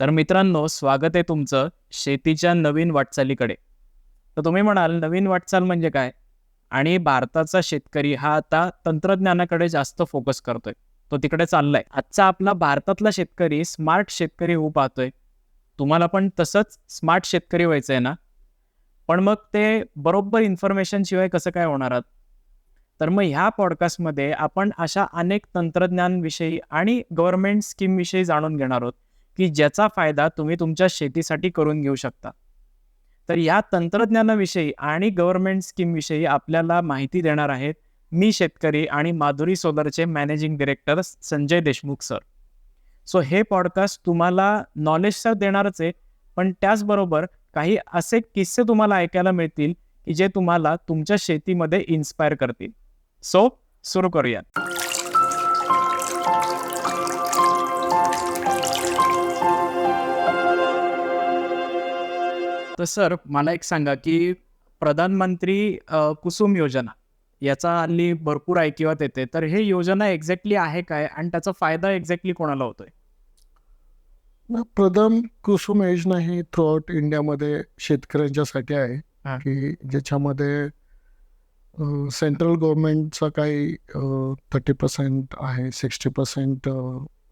तर मित्रांनो स्वागत आहे तुमचं शेतीच्या नवीन वाटचालीकडे. तर तुम्ही म्हणाल नवीन वाटचाल म्हणजे काय? आणि भारताचा शेतकरी हा आता तंत्रज्ञानाकडे जास्त फोकस करतोय. तो तिकडे चाललाय. आजचा आपला भारतातला शेतकरी स्मार्ट शेतकरी होऊ पाहतोय. तुम्हाला पण तसंच स्मार्ट शेतकरी व्हायचं आहे ना? पण मग ते बरोबर इन्फॉर्मेशन शिवाय कसं काय होणार आहात? तर मग ह्या पॉडकास्टमध्ये आपण अशा अनेक तंत्रज्ञानविषयी आणि गव्हर्नमेंट स्कीमविषयी जाणून घेणार आहोत. की ज्याचा फायदा तुम्ही तुमच्या शेतीसाठी करून घेऊ शकता. तर या तंत्रज्ञानाविषयी आणि गव्हर्नमेंट स्कीमविषयी आपल्याला माहिती देणार आहेत मी शेतकरी आणि Madhuri सोलरचे managing director Sanjay Deshmukh sir so हे पॉडकास्ट तुम्हाला नॉलेज तर देणारच आहे पण त्याचबरोबर काही असे किस्से तुम्हाला ऐकायला मिळतील की जे तुम्हाला तुमच्या शेतीमध्ये इन्स्पायर करतील. सो सुरू करूया तर सर मला एक सांगा की प्रधानमंत्री कुसुम योजना याचा हल्ली भरपूर ऐकिवात येते. तर हे योजना एक्झॅक्टली आहे काय? आणि त्याचा फायदा एक्झॅक्टली कोणाला होतोय? प्रधान कुसुम योजना ही थ्रू आउट इंडियामध्ये शेतकऱ्यांच्यासाठी आहे. की ज्याच्यामध्ये सेंट्रल गव्हर्नमेंटचा काही थर्टी पर्सेंट आहे सिक्स्टी पर्सेंट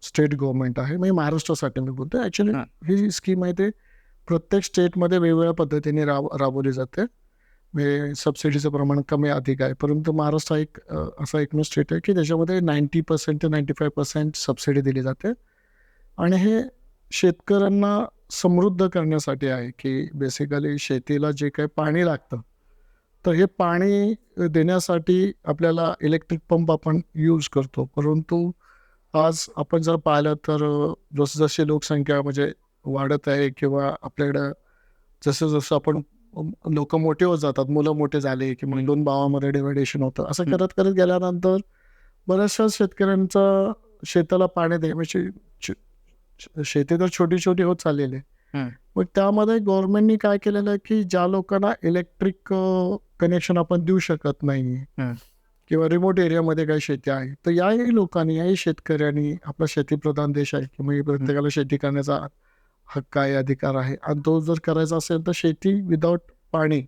स्टेट गव्हर्नमेंट आहे. म्हणजे महाराष्ट्रासाठी मी बोलतो ॲक्च्युली. ही. स्कीम आहे ते प्रत्येक स्टेटमध्ये वेगवेगळ्या पद्धतीने राब राबवली जाते. म्हणजे सबसिडीचं प्रमाण कमी अधिक आहे. परंतु महाराष्ट्र एक असा एकमेव स्टेट आहे की त्याच्यामध्ये नाईन्टी पर्सेंट ते नाईन्टी फाय पर्सेंट सबसिडी दिली जाते. आणि हे शेतकऱ्यांना समृद्ध करण्यासाठी आहे की बेसिकली शेतीला जे काही पाणी लागतं तर हे पाणी देण्यासाठी आपल्याला इलेक्ट्रिक पंप आपण यूज करतो. परंतु आज आपण जर पाहिलं तर जसजशी लोकसंख्या म्हणजे वाढत आहे किंवा आपल्याकडं जसं जसं आपण लोक मोठे होत जातात मुलं मोठे झाले की मग दोन भावामध्ये डिव्हायडेशन होतं असं. करत करत गेल्यानंतर बऱ्याचशा शेतकऱ्यांचा शेताला पाणी दे म्हणजे शेती तर छोटी छोटी होत चाललेली आहे. मग त्यामध्ये गव्हर्नमेंटनी काय केलेलं आहे की ज्या लोकांना इलेक्ट्रिक कनेक्शन आपण देऊ शकत नाही. किंवा रिमोट एरियामध्ये काही शेती आहे तर याही लोकांनी याही शेतकऱ्यांनी आपला शेतीप्रधान देश आहे की म्हणजे प्रत्येकाला शेती करण्याचा हक्क आहे अधिकार आहे. आणि तो जर करायचा असेल तर शेती विदाऊट पाणी.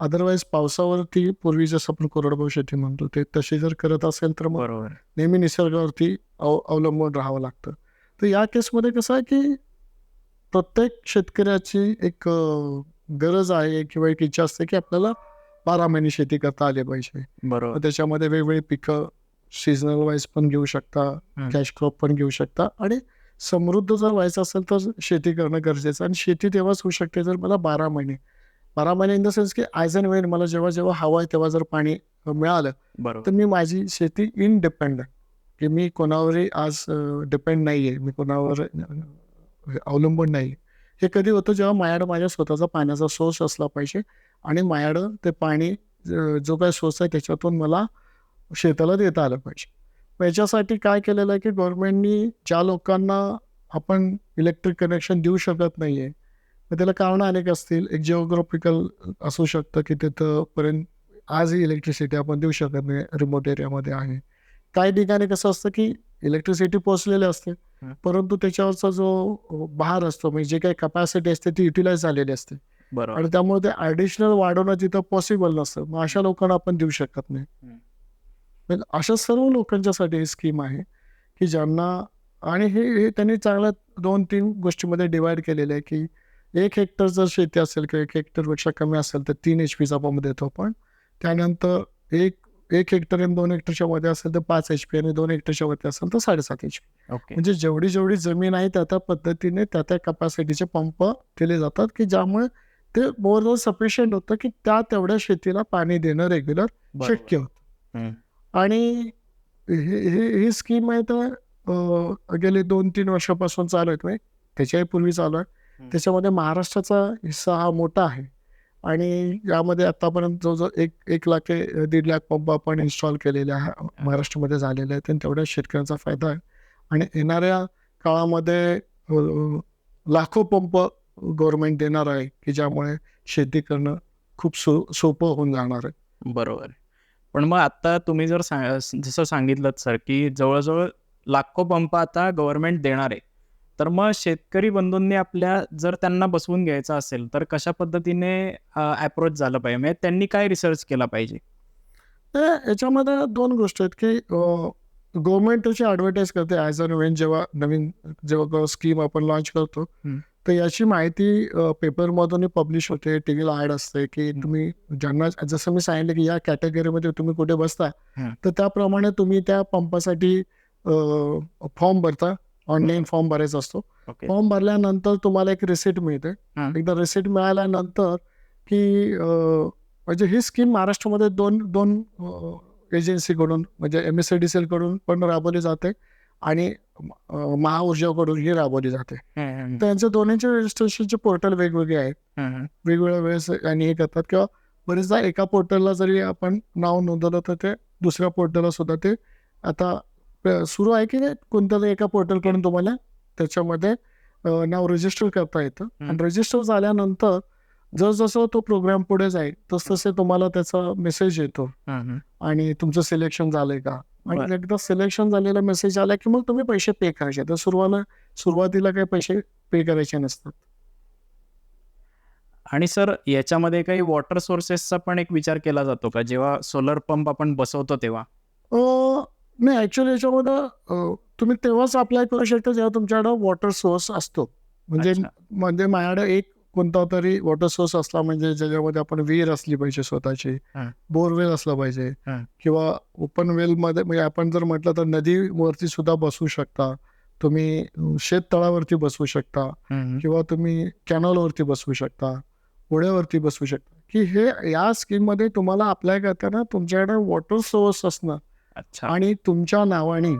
अदरवाईज पावसावरती पूर्वी जसं आपण कोरडभाऊ शेती म्हणतो. ते तशी जर करत असेल तर मग बरोबर. नेहमी निसर्गावरती अव अवलंबून राहावं लागतं. तर या केसमध्ये कसं आहे की प्रत्येक शेतकऱ्याची एक गरज आहे किंवा एक इच्छा असते की आपल्याला बारा महिने शेती करता आले पाहिजे. बरोबर. त्याच्यामध्ये वेगवेगळी पिकं सीझनल वाईज पण घेऊ शकता. कॅश क्रॉप पण घेऊ शकता आणि समृद्ध जर व्हायचं असेल तर शेती करणं गरजेचं. आणि शेती तेव्हाच होऊ शकते जर मला बारा महिने. बारा महिने इन द सेन्स की ॲज अँड वेन मला जेव्हा जेव्हा हवं आहे तेव्हा जर पाणी मिळालं बरोबर. तर मी माझी शेती इनडिपेंडंट की मी कोणावरही आज डिपेंड नाही आहे मी कोणावर अवलंबून नाही हे कधी होतं जेव्हा माझ्याकडं माझ्या स्वतःचा पाण्याचा सोर्स असला पाहिजे आणि माझ्याकडं ते पाणी जो काही सोर्स आहे त्याच्यातून मला शेताला देता आलं पाहिजे. याच्यासाठी काय केलेलं आहे की गव्हर्नमेंटनी ज्या लोकांना आपण इलेक्ट्रिक कनेक्शन देऊ शकत नाही आहे मग त्याला कारणं अनेक असतील. एक जिओग्राफिकल असू शकतं की तिथंपर्यंत आजही इलेक्ट्रिसिटी आपण देऊ शकत नाही रिमोट एरियामध्ये आहे. काही ठिकाणी कसं असतं की इलेक्ट्रिसिटी पोचलेली असते. परंतु त्याच्यावरचा जो भार असतो म्हणजे जे काही कपॅसिटी असते ती युटिलाइज झालेली असते. बरोबर. आणि त्यामुळे ते ॲडिशनल वाढवणं तिथं पॉसिबल नसतं. मग अशा लोकांना आपण देऊ शकत नाही. पण अशा सर्व लोकांच्यासाठी ही स्कीम आहे की ज्यांना आणि हे हे त्यांनी चांगल्या दोन तीन गोष्टीमध्ये डिवाइड केलेलं आहे की एक हेक्टर जर शेती असेल किंवा एक हेक्टरपेक्षा कमी असेल तर तीन एच पीचा पंप देतो आपण. त्यानंतर एक एक हेक्टर आणि दोन हेक्टरच्या मध्ये असेल तर पाच एच पी आणि दोन हेक्टरच्या मध्ये असेल तर साडेसात एच पी म्हणजे जेवढी जेवढी जमीन आहे त्या त्या पद्धतीने त्या त्या कपॅसिटीचे पंप केले जातात की ज्यामुळे ते मोर सफिशियंट होतं की त्या तेवढ्या शेतीला पाणी देणं रेग्युलर शक्य होतं. आणि हे हे ही स्कीम आहे तर गेले दोन तीन वर्षापासून चालू आहेत त्याच्याही पूर्वी चालू आहे. त्याच्यामध्ये महाराष्ट्राचा हिस्सा हा मोठा आहे. आणि यामध्ये आतापर्यंत जवळजवळ एक एक लाख ते दीड लाख पंप आपण इन्स्टॉल केलेले आहे. महाराष्ट्रामध्ये झालेले आहेत आणि तेवढ्या शेतकऱ्यांचा फायदा आहे. आणि येणाऱ्या काळामध्ये लाखो पंप गव्हर्नमेंट देणार आहे की ज्यामुळे शेती करणं खूप सो सोपं होऊन जाणार आहे. बरोबर पण मग आता तुम्ही जर सा- जसं सांगितलं सर की जवळजवळ लाखो पंप आता गव्हर्नमेंट देणार आहे. तर मग शेतकरी बंधूंनी आपल्या जर त्यांना बसवून घ्यायचं असेल तर कशा पद्धतीने अप्रोच झालं पाहिजे? म्हणजे त्यांनी काय रिसर्च केला पाहिजे? तर याच्यामध्ये दोन गोष्टी आहेत की गव्हर्नमेंट त्याची ॲडव्हर्टाईज करते ॲज अ वेन जेव्हा नवीन जेव्हा स्कीम आपण लॉन्च करतो. तर याची माहिती पेपरमधून पब्लिश होते. टी व्हीला ॲड असते की. तुम्ही ज्यांना जसं मी सांगितलं की या कॅटेगरीमध्ये तुम्ही कुठे बसता. तर त्याप्रमाणे तुम्ही त्या पंपासाठी फॉर्म भरता. ऑनलाईन फॉर्म भरायचा असतो. फॉर्म भरल्यानंतर तुम्हाला एक रिसिट मिळते. एकदा रिसिट मिळाल्यानंतर की म्हणजे ही स्कीम महाराष्ट्रामध्ये दोन दोन एजन्सीकडून म्हणजे M S C D C कडून पण राबवली जाते. आणि महाऊर्जाकडून ही राबवली जाते. त्यांचे दोन्हीचे रजिस्ट्रेशनचे पोर्टल वेगवेगळे आहेत. वेगवेगळ्या वेळेस आणि हे करतात किंवा बरेचदा एका पोर्टलला जरी आपण नाव नोंदवलं तर ते दुसऱ्या पोर्टलला सुद्धा ते आता सुरू आहे की कोणत्या तरी एका पोर्टलकडून तुम्हाला त्याच्यामध्ये नाव रजिस्टर करता येतं. आणि रजिस्टर झाल्यानंतर जसजसं तो प्रोग्राम पुढे जाईल तसतसे तुम्हाला त्याचा मेसेज येतो. आणि तुमचं सिलेक्शन झालंय का? आणि. एकदा सिलेक्शन झालेला मेसेज आला की मग तुम्ही पैसे पे करायचे. तर सुरुवाला सुरुवातीला काही पैसे पे करायचे नसतात. आणि सर याच्यामध्ये काही वॉटर सोर्सेसचा पण एक विचार केला जातो का? जेव्हा सोलर पंप आपण बसवतो तेव्हा. नाही ॲक्च्युली याच्यामध्ये तुम्ही तेव्हाच अप्लाय करू शकता जेव्हा तुमच्याकडं वॉटर सोर्स असतो. म्हणजे. म्हणजे माझ्याकडे एक कोणता तरी वॉटर सोर्स असला म्हणजे ज्याच्यामध्ये आपण विहीर असली पाहिजे स्वतःची. बोरवेल असला पाहिजे. किंवा ओपन वेलमध्ये म्हणजे आपण जर म्हटलं तर नदीवरती सुद्धा बसू शकता. तुम्ही शेततळावरती बसवू शकता किंवा तुम्ही कॅनॉलवरती बसवू शकता ओढ्यावरती बसवू शकता. की हे या स्कीममध्ये तुम्हाला अप्लाय करताना तुमच्याकडे वॉटर सोर्स असणं अच्छा. आणि तुमच्या नावाने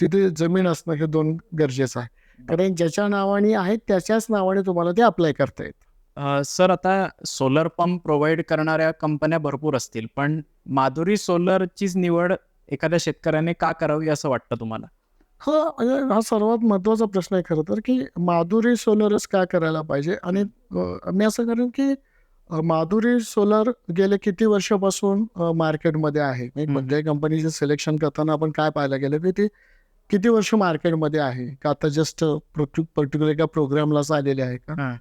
तिथे जमीन असणं हे दोन गरजेचं आहे. कारण ज्याच्या नावाने आहे त्याच्याच नावाने तुम्हाला ते अप्लाय करता येत. सर आता सोलर पंप प्रोव्हाइड करणाऱ्या कंपन्या भरपूर असतील पण माधुरी सोलरचीच निवड एखाद्या शेतकऱ्याने का करावी असं वाटतं तुम्हाला? हा म्हणजे हा सर्वात महत्त्वाचा प्रश्न आहे खरं तर की माधुरी सोलरच का करायला पाहिजे? आणि मी असं करेन की माधुरी सोलर गेले किती वर्षापासून मार्केटमध्ये आहे? म्हणजे कंपनीचं सिलेक्शन करताना आपण काय पाहायला गेलं की ती किती वर्ष मार्केटमध्ये आहे? का आता जस्ट पर्टिक्युलर एका प्रोग्रामलाच आलेले आहे का.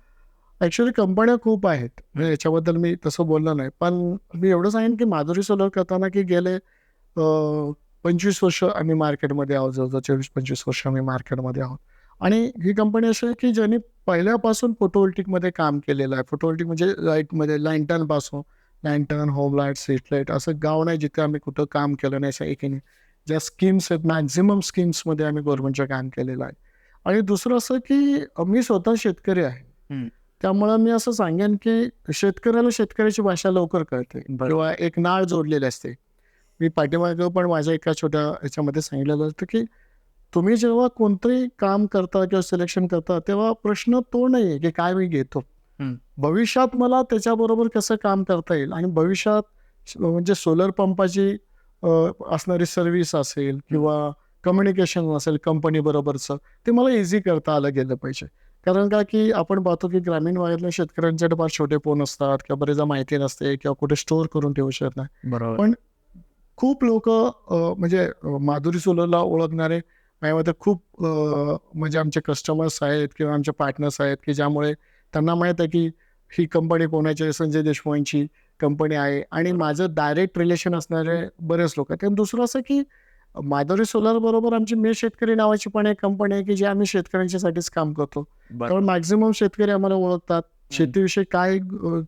ॲक्च्युली कंपन्या खूप आहेत. याच्याबद्दल मी तसं बोललो नाही. पण मी एवढं सांगेन की माधुरी सोलर करताना की गेले पंचवीस वर्ष आम्ही मार्केटमध्ये आहोत. जवळजवळ चोवीस पंचवीस वर्ष आम्ही मार्केटमध्ये आहोत. आणि ही कंपनी अशी आहे की ज्यांनी पहिल्यापासून फोटोवोल्टिकमध्ये काम केलेलं आहे. फोटोवोल्टिक म्हणजे लाईटमध्ये लँटनपासून lantern home light street light असं गाव नाही जिथे आम्ही कुठं काम केलं नाही असं एकीने. ज्या स्कीम्स आहेत मॅक्झिमम स्कीम्समध्ये आम्ही गव्हर्नमेंटचं काम केलेलं आहे आणि दुसरं असं की मी स्वतः शेतकरी आहे. त्यामुळं मी असं सांगेन की शेतकऱ्याला शेतकऱ्याची भाषा लवकर कळते. किंवा एक नाळ जोडलेली असते मी पाठीमागं पण माझ्या एका छोट्या याच्यामध्ये सांगितलेलं असतं की तुम्ही जेव्हा कोणतंही काम करता किंवा सिलेक्शन करता तेव्हा प्रश्न तो नाही की काय मी घेतो. भविष्यात मला त्याच्याबरोबर कसं काम करता येईल आणि भविष्यात म्हणजे सोलर पंपाची असणारी सर्व्हिस असेल किंवा कम्युनिकेशन असेल कंपनी बरोबरचं ते मला इझी करता आलं गेलं पाहिजे. कारण का की आपण पाहतो की ग्रामीण भागातल्या शेतकऱ्यांच्याकडे फार छोटे फोन असतात किंवा बरेचदा माहिती नसते किंवा कुठे स्टोअर करून ठेवू शकत नाही. बरोबर. खूप लोक म्हणजे माधुरी सोलरला ओळखणारे माझ्या मते खूप म्हणजे आमचे कस्टमर्स आहेत किंवा आमचे पार्टनर्स आहेत की ज्यामुळे त्यांना माहीत आहे की ही कंपनी कोणाची संजय देशमुखांची. कंपनी आहे आणि माझं डायरेक्ट रिलेशन असणारे बरेच लोक आहेत. आणि दुसरं असं की माधुरी सोलर बरोबर आमची मे शेतकरी नावाची पण एक कंपनी आहे की जी आम्ही शेतकऱ्यांच्यासाठीच काम करतो. कारण मॅक्झिमम शेतकरी आम्हाला ओळखतात. शेतीविषयी काय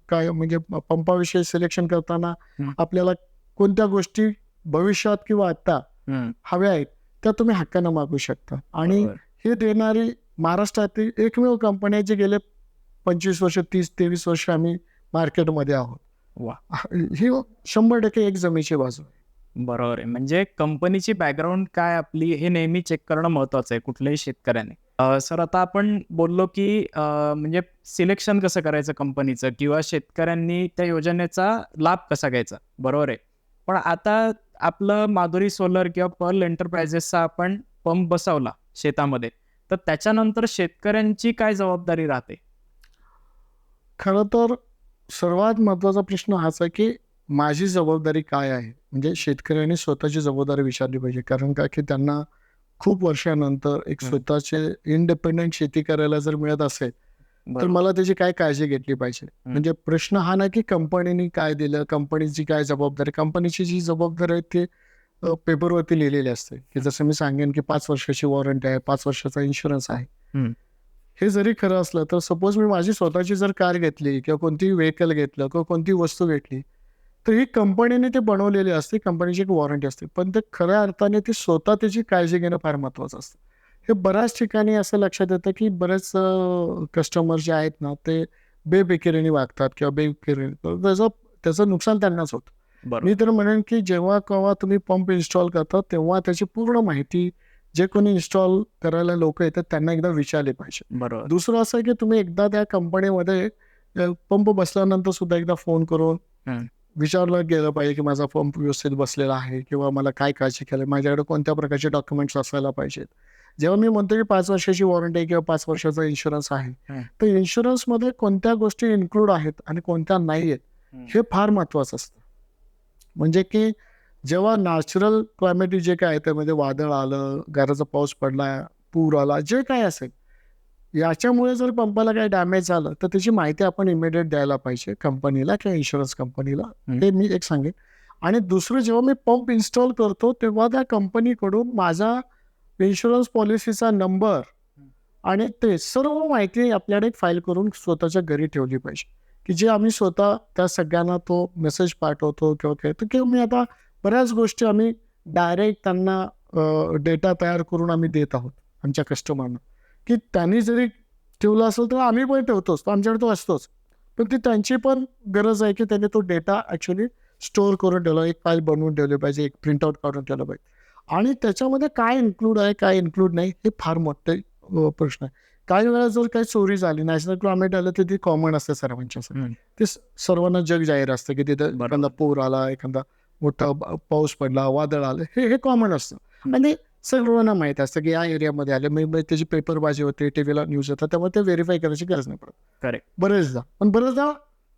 काय म्हणजे पंपाविषयी सिलेक्शन करताना. आपल्याला कोणत्या गोष्टी भविष्यात किंवा आता. हव्या आहेत त्या तुम्ही हक्कानं मागू शकता. आणि. हे देणारी महाराष्ट्रातील एकमेव कंपनी आहे जी गेले पंचवीस वर्ष तीस तेवीस वर्ष आम्ही मार्केटमध्ये आहोत. वा. ही शंभर टक्के एक जमेची बाजू आहे. बरोबर आहे. म्हणजे कंपनीची बॅकग्राऊंड काय आपली हे नेहमी चेक करणं महत्वाचं आहे कुठल्याही शेतकऱ्याने. सर आता आपण बोललो की म्हणजे सिलेक्शन कसं करायचं कंपनीचं किंवा शेतकऱ्यांनी त्या योजनेचा लाभ कसा घ्यायचा? बरोबर आहे. पण आता आपलं माधुरी सोलर किंवा पर्ल एंटरप्राइजेसचा आपण पंप बसवला शेतामध्ये तर त्याच्यानंतर शेतकऱ्यांची काय जबाबदारी राहते? खरं तर सर्वात महत्त्वाचा प्रश्न हाच आहे की माझी जबाबदारी काय आहे? म्हणजे शेतकऱ्यांनी स्वतःची जबाबदारी विचारली पाहिजे. कारण का की त्यांना खूप वर्षानंतर एक. स्वतःचे इंडिपेंडंट शेती करायला जर मिळत असेल तर. मला त्याची काय काळजी घेतली पाहिजे. म्हणजे प्रश्न हा नाही की कंपनीने काय दिलं कंपनीची काय जबाबदारी कंपनीची जी जबाबदारी आहे ते पेपरवरती लिहिलेली असते. की जसं मी सांगेन की पाच वर्षाची वॉरंटी आहे पाच वर्षाचा इन्शुरन्स आहे. हं. जरी खरं असलं तर सपोज मी माझी स्वतःची जर कार घेतली किंवा कोणतीही व्हेकल घेतलं किंवा कोणती वस्तू घेतली तर ही कंपनीने ते बनवलेली असते कंपनीची एक वॉरंटी असते पण ते खऱ्या अर्थाने ती स्वतः त्याची काळजी घेणं फार महत्त्वाचं असतं हे बऱ्याच ठिकाणी असं लक्षात येतं की बरेच कस्टमर जे आहेत ना ते बेबेकिरीने वागतात किंवा बेबेकिरीने त्याचं त्याचं नुकसान त्यांनाच होतं. मी तर म्हणेन की जेव्हा केव्हा तुम्ही पंप इन्स्टॉल करता तेव्हा त्याची पूर्ण माहिती जे कोणी इन्स्टॉल करायला लोक येतात त्यांना एकदा विचारले पाहिजे बरोबर. दुसरं असं आहे की तुम्ही एकदा त्या कंपनीमध्ये पंप बसल्यानंतर सुद्धा एकदा फोन करून. विचारलं गेलं पाहिजे की माझा पंप व्यवस्थित बसलेला आहे किंवा मला काय काळजी केली माझ्याकडे कोणत्या प्रकारचे डॉक्युमेंट्स असायला पाहिजेत जेव्हा मी म्हणतो की पाच वर्षाची वॉरंटी किंवा पाच वर्षाचा इन्शुरन्स आहे. तर इन्शुरन्समध्ये कोणत्या गोष्टी इन्क्लूड आहेत आणि कोणत्या नाही आहेत हं. फार महत्त्वाचं असतं म्हणजे की जेव्हा नॅचरल क्लायमेट जे काय आहे त्यामध्ये वादळ आलं गाराचा पाऊस पडला पूर आला जे काय असेल याच्यामुळे जर पंपाला काही डॅमेज झालं तर त्याची माहिती आपण इमिडिएट द्यायला पाहिजे कंपनीला किंवा इन्शुरन्स कंपनीला हं. मी एक सांगेन. आणि दुसरं जेव्हा मी पंप इन्स्टॉल करतो तेव्हा त्या कंपनीकडून माझा इन्शुरन्स पॉलिसीचा नंबर आणि ते सर्व माहिती आपल्याकडे फाईल करून स्वतःच्या घरी ठेवली पाहिजे. की जे आम्ही स्वतः त्या सगळ्यांना तो मेसेज पाठवतो किंवा काय तर किंवा मी आता बऱ्याच गोष्टी आम्ही डायरेक्ट त्यांना डेटा तयार करून आम्ही देत आहोत आमच्या कस्टमरना की त्यांनी जरी ठेवलं असेल तर आम्ही पण ठेवतोच आमच्याकडे तो असतोच. पण ती त्यांची पण गरज आहे की त्यांनी तो डेटा ॲक्च्युली स्टोअर करून ठेवला एक फाईल बनवून ठेवली पाहिजे एक प्रिंटआउट काढून ठेवलं पाहिजे. आणि त्याच्यामध्ये काय इन्क्लूड आहे काय इन्क्लूड नाही हे फार मोठे प्रश्न आहे. काही वेळा जर काही चोरी झाली नॅशनल क्लायमेट आलं तर ती कॉमन असते सर्वांच्यासाठी हं. ते सर्वांना जग जाहीर असतं की तिथं. एखादा पूर आला एखादा मोठा पाऊस पडला वादळ आलं हे हे कॉमन असतं. आणि सर्वांना माहीत असतं की या एरियामध्ये आले. मग त्याची पेपरबाजी होते टीव्हीला न्यूज येतात त्यामुळे ते व्हेरीफाय करायची गरज नाही पडत. Correct. बरेचदा. पण बरेचदा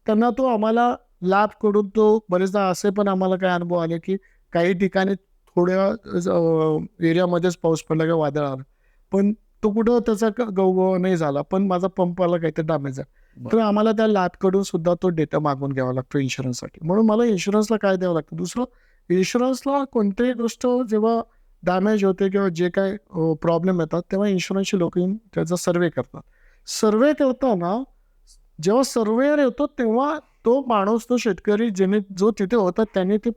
त्यांना तो आम्हाला लाभकडून तो बरेचदा असे पण आम्हाला काय अनुभव आले की काही ठिकाणी थोड्या एरियामध्येच पाऊस पडला किंवा वादळ आलं. पण तो कुठं त्याचा क- गवगवा नाही झाला. पण माझा पंपाला काहीतरी डॅमेज आहे तर आम्हाला त्या लॅबकडून सुद्धा तो डेटा मागून घ्यावा लागतो इन्शुरन्ससाठी म्हणून मला इन्शुरन्सला काय द्यावं लागतं दुसरं इन्शुरन्सला कोणतीही गोष्ट जेव्हा डॅमेज होते किंवा जे काय प्रॉब्लेम येतात तेव्हा इन्शुरन्सची लोक येऊन त्याचा सर्वे करतात सर्वे करताना जेव्हा सर्वेअर येतो तेव्हा तो माणूस तो शेतकरी ज्याने जो तिथे होता त्याने ती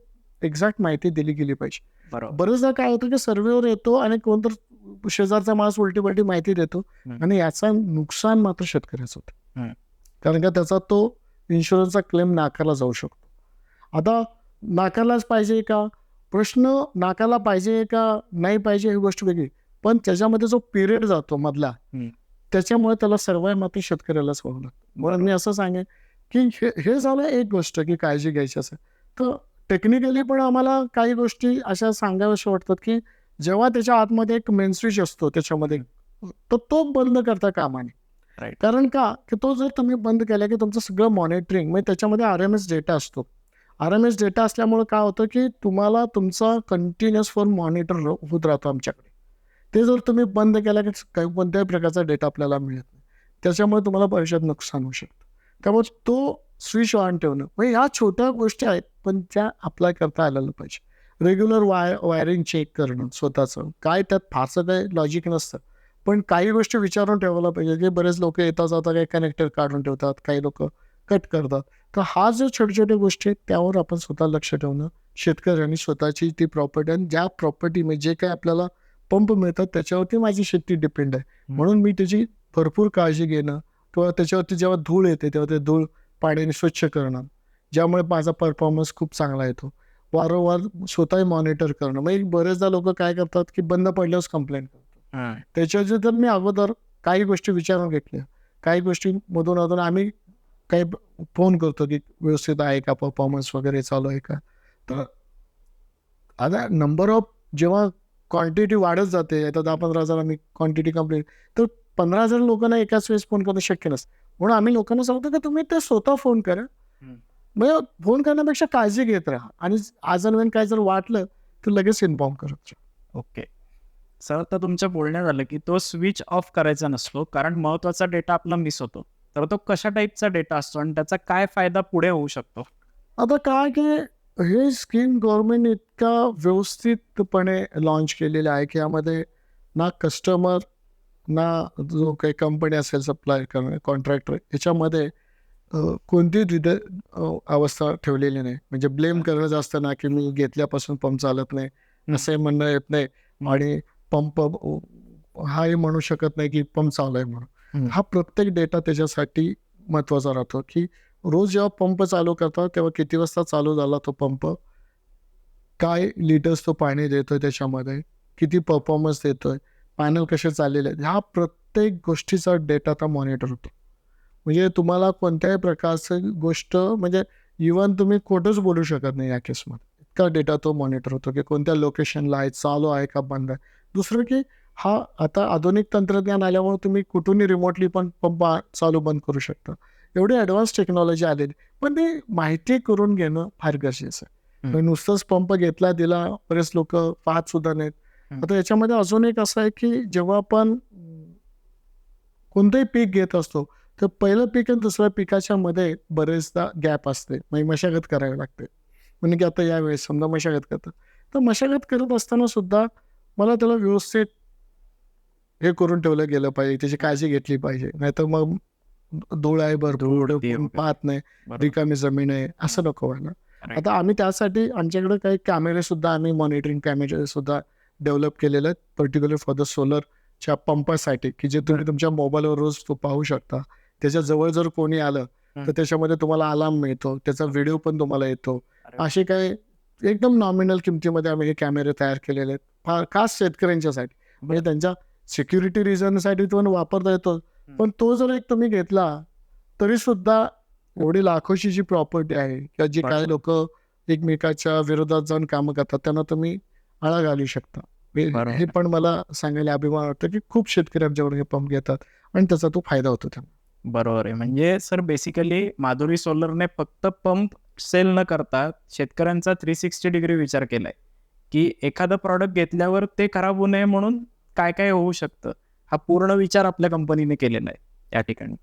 एक्झॅक्ट माहिती दिली गेली पाहिजे. बरेचदा काय होतं की सर्वेवर येतो आणि कोणतर शेजारचा माणूस उलटी पलटी माहिती देतो. आणि याचा नुकसान मात्र शेतकऱ्याचं होतं. कारण का त्याचा तो इन्शुरन्सचा क्लेम नाकारला जाऊ शकतो. आता नाकारलाच पाहिजे का? प्रश्न नाकारला पाहिजे का? नाही पाहिजे ही गोष्ट वेगळी. पण त्याच्यामध्ये जो पिरियड जातो मधला. त्याच्यामुळे त्याला सर्वाय मात्र शेतकऱ्यालाच व्हावं लागतं. म्हणून मी असं सांगेन की हे हे झालं एक गोष्ट की काळजी घ्यायची असेल तर टेक्निकली पण आम्हाला काही गोष्टी अशा सांगाव्याशा वाटतात की जेव्हा त्याच्या आतमध्ये एक मेन स्विच असतो त्याच्यामध्ये तर तो बंद करता कामा राईट कारण का? की तो जर तुम्ही बंद केला की तुमचं सगळं मॉनिटरिंग म्हणजे त्याच्यामध्ये आर एम एस डेटा असतो. आर एम एस डेटा असल्यामुळे काय होतं की तुम्हाला तुमचा कंटिन्युअस फोन मॉनिटर होत राहतो आमच्याकडे. ते जर तुम्ही बंद केला की काही कोणत्याही प्रकारचा डेटा आपल्याला मिळत नाही. त्याच्यामुळे तुम्हाला पैशात नुकसान होऊ शकतं. त्यामुळे तो स्विच ऑन ठेवणं. म्हणजे ह्या छोट्या गोष्टी आहेत पण त्या अप्लाय करता आलेलं पाहिजे. रेग्युलर वाय वायरिंग चेक करणं स्वतःचं. काय त्यात फारसं काही लॉजिक नसतं. पण काही गोष्टी विचारून ठेवायला पाहिजे की बरेच लोक येता जाता काही कनेक्टर काढून ठेवतात काही लोक कट करतात. तर हा जो छोटे छोटे गोष्टी आहेत त्यावर आपण स्वतः लक्ष ठेवणं शेतकऱ्यांनी स्वतःची ती प्रॉपर्टी आणि ज्या प्रॉपर्टी म्हणजे जे काही आपल्याला पंप मिळतात त्याच्यावरती माझी शेती डिपेंड आहे. म्हणून मी त्याची भरपूर काळजी घेणं किंवा त्याच्यावरती जेव्हा धूळ येते तेव्हा ते धूळ पाण्याने स्वच्छ करणं ज्यामुळे माझा परफॉर्मन्स खूप चांगला येतो. वारंवार स्वतःही मॉनिटर करणं. म्हणजे बरेचदा लोक काय करतात की बंद पडल्यावर कंप्लेंट करतात. त्याच्याची तर मी अगोदर काही गोष्टी विचारून घेतल्या काही गोष्टी मधून अधून आम्ही काही फोन करतो की व्यवस्थित आहे का? परफॉर्मन्स वगैरे चालू आहे का? तर आता नंबर ऑफ जेव्हा क्वांटिटी वाढत जाते आता दहा पंधरा हजार आम्ही क्वांटिटी कंप्लीट तर पंधरा हजार लोकांना एकाच वेळेस फोन करणं शक्य नसतं. म्हणून आम्ही लोकांना सांगतो की तुम्ही ते स्वतः फोन करा. म्हणजे फोन करण्यापेक्षा काळजी घेत राहा. आणि आज काय जर वाटलं तर लगेच इन्फॉर्म करत. ओके. सर तर तुमच्या बोलण्यात आलं की तो स्विच ऑफ करायचा नसतो कारण महत्त्वाचा डेटा आपला मिस होतो. तर तो कशा टाईपचा डेटा असतो आणि त्याचा काय फायदा पुढे होऊ शकतो? आता काय की हे स्कीम गव्हर्नमेंट इतका व्यवस्थितपणे लॉन्च केलेलं आहे की यामध्ये ना कस्टमर ना जो काही कंपनी असेल सप्लाय कॉन्ट्रॅक्टर याच्यामध्ये कोणती तिथे अवस्था ठेवलेली नाही. म्हणजे ब्लेम करणं जास्त ना की मी घेतल्यापासून पंप चालत नाही असंही म्हणणं येत नाही. आणि पंप हाही म्हणू शकत नाही की पंप चालू आहे म्हणून. हा प्रत्येक डेटा त्याच्यासाठी महत्त्वाचा राहतो की रोज जेव्हा पंप चालू करतात तेव्हा किती वाजता चालू झाला तो पंप काय लिटर्स तो पाणी देतोय त्याच्यामध्ये? किती परफॉर्मन्स देतोय? पॅनल कसे चाललेले आहेत? ह्या प्रत्येक गोष्टीचा डेटा आता मॉनिटर होतो. म्हणजे तुम्हाला कोणत्याही प्रकारचं गोष्ट म्हणजे इवन तुम्ही खोटंच बोलू शकत नाही या केसमध्ये इतका डेटा तो मॉनिटर होतो की कोणत्या लोकेशनला आहे चालू आहे का बंद आहे? दुसरं की हा आता आधुनिक तंत्रज्ञान आल्यामुळे तुम्ही कुठूनही रिमोटली पण पंप चालू बंद करू शकता. एवढी ॲडव्हान्स टेक्नॉलॉजी आलेली. पण ते माहिती करून घेणं फार गरजेचं आहे. म्हणजे नुसतंच पंप घेतला दिला बरेच लोक पाहत सुद्धा नाहीत. आता याच्यामध्ये अजून एक असं आहे की जेव्हा आपण कोणतंही पीक घेत असतो तर पहिलं पीक आणि दुसऱ्या पिकाच्या मध्ये बरेचदा गॅप असते. म्हणजे मशागत करावी लागते. म्हणजे की आता यावेळेस समजा मशागत करतात. तर मशागत करत असताना सुद्धा मला त्याला व्यवस्थित हे करून ठेवलं गेलं पाहिजे त्याची काळजी घेतली पाहिजे. नाहीतर मग धूळ आहे भरपूर पाहत नाही. रिकामी जमीन आहे असं नको व्हायला. आता आम्ही त्यासाठी आमच्याकडे काही कॅमेरे सुद्धा आम्ही मॉनिटरिंग कॅमेरे सुद्धा डेव्हलप केलेले आहेत. पर्टिक्युलर फॉर द सोलरच्या पंपासाठी की जे तुम्ही तुमच्या मोबाईलवर रोज तो पाहू शकता. त्याच्याजवळ जर कोणी आलं तर. त्याच्यामध्ये तुम्हाला अलार्म मिळतो त्याचा व्हिडिओ पण तुम्हाला येतो. असे काही एकदम नॉमिनल किमतीमध्ये आम्ही हे कॅमेरे तयार केलेले आहेत. फार खास शेतकऱ्यांच्यासाठी. म्हणजे त्यांच्या सिक्युरिटी रिझनसाठी तो वापरता येतो. पण तो जर एक तुम्ही घेतला तरी सुद्धा एवढी लाखोची जी प्रॉपर्टी आहे किंवा जी काही लोक एकमेकाच्या विरोधात जाऊन कामं करतात त्यांना तुम्ही आळा घालू शकता. हे- पण मला सांगायला अभिमान वाटतं की खूप शेतकरी आमच्याकडे हे पंप घेतात आणि त्याचा तो फायदा होतो त्यांना. बरोबर आहे. म्हणजे सर बेसिकली माधुरी सोलरने फक्त पंप सेल न करता शेतकऱ्यांचा थ्री सिक्स्टी डिग्री विचार केलाय. की एखादं प्रॉडक्ट घेतल्यावर ते खराब होऊ नये म्हणून काय काय होऊ शकतं? हा पूर्ण विचार आपल्या कंपनीने केलेला आहे या ठिकाणी.